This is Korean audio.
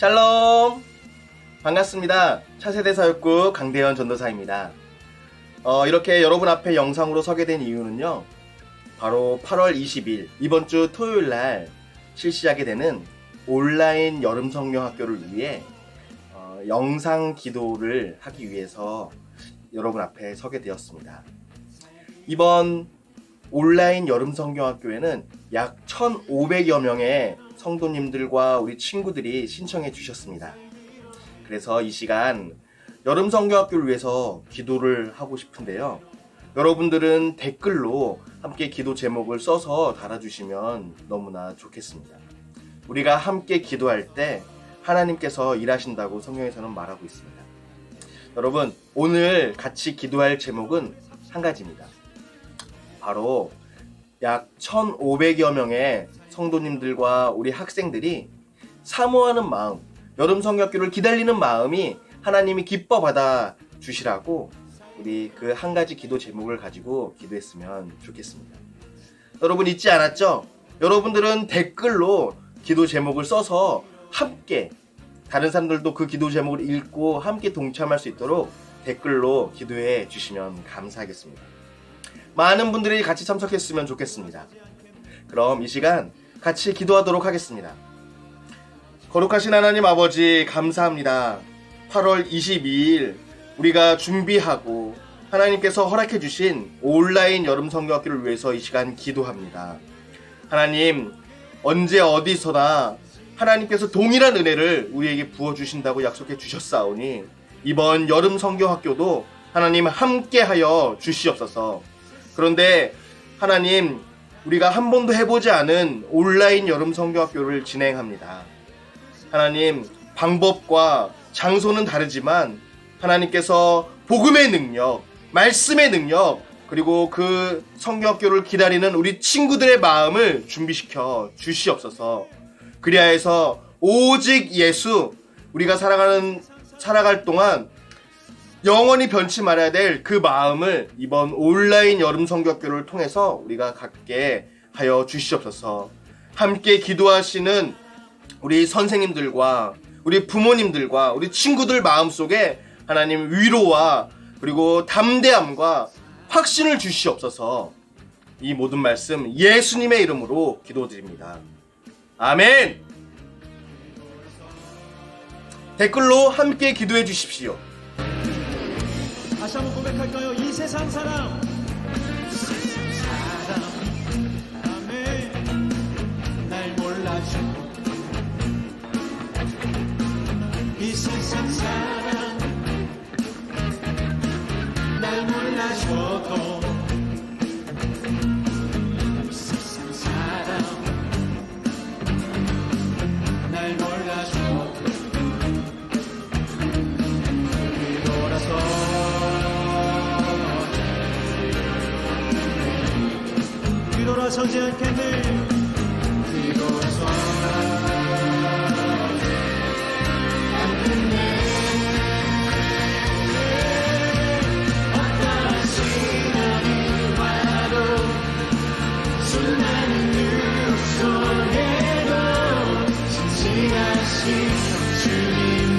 샬롬! 반갑습니다. 차세대 사역국 강대현 전도사입니다. 어, 이렇게 여러분 앞에 영상으로 서게 된 이유는요. 바로 8월 20일, 이번 주 토요일 날 실시하게 되는 온라인 여름 성령 학교를 위해 어, 영상 기도를 하기 위해서 여러분 앞에 서게 되었습니다. 이번 온라인 여름 성경 학교에는 약 1,500여 명의 성도님들과 우리 친구들이 신청해 주셨습니다. 그래서 이 시간 여름 성경 학교를 위해서 기도를 하고 싶은데요. 여러분들은 댓글로 함께 기도 제목을 써서 달아주시면 너무나 좋겠습니다. 우리가 함께 기도할 때 하나님께서 일하신다고 성경에서는 말하고 있습니다. 여러분, 오늘 같이 기도할 제목은 한 가지입니다. 바로 약 1,500여 명의 성도님들과 우리 학생들이 사모하는 마음, 여름 성경교를 기다리는 마음이 하나님이 기뻐 받아 주시라고 우리 그 한 가지 기도 제목을 가지고 기도했으면 좋겠습니다. 여러분 잊지 않았죠? 여러분들은 댓글로 기도 제목을 써서 함께 다른 사람들도 그 기도 제목을 읽고 함께 동참할 수 있도록 댓글로 기도해 주시면 감사하겠습니다. 많은 분들이 같이 참석했으면 좋겠습니다. 그럼 이 시간 같이 기도하도록 하겠습니다. 거룩하신 하나님 아버지 감사합니다. 8월 22일 우리가 준비하고 하나님께서 허락해 주신 온라인 여름 성경학교를 위해서 이 시간 기도합니다. 하나님 언제 어디서나 하나님께서 동일한 은혜를 우리에게 부어 주신다고 약속해 주셨사오니 이번 여름 성경학교도 하나님 함께하여 주시옵소서. 그런데 하나님 우리가 한 번도 해보지 않은 온라인 여름 성경학교를 진행합니다. 하나님 방법과 장소는 다르지만 하나님께서 복음의 능력, 말씀의 능력, 그리고 그 성경학교를 기다리는 우리 친구들의 마음을 준비시켜 주시옵소서. 그리하여서 오직 예수 우리가 살아가는 살아갈 동안 영원히 변치 말아야 될 그 마음을 이번 온라인 여름 성경교를 통해서 우리가 갖게 하여 주시옵소서. 함께 기도하시는 우리 선생님들과 우리 부모님들과 우리 친구들 마음속에 하나님 위로와 그리고 담대함과 확신을 주시옵소서. 이 모든 말씀 예수님의 이름으로 기도드립니다. 아멘. 댓글로 함께 기도해 주십시오. 다시 한번 고백할까요? 이 세상 사랑. 사랑. 아멘. 날 몰라줘. 이 세상 사랑. 날 몰라줘도. 서지 않겠네 비로소 어떠한 시간이 와도 수많은 뉴 에도, 진실하신 주님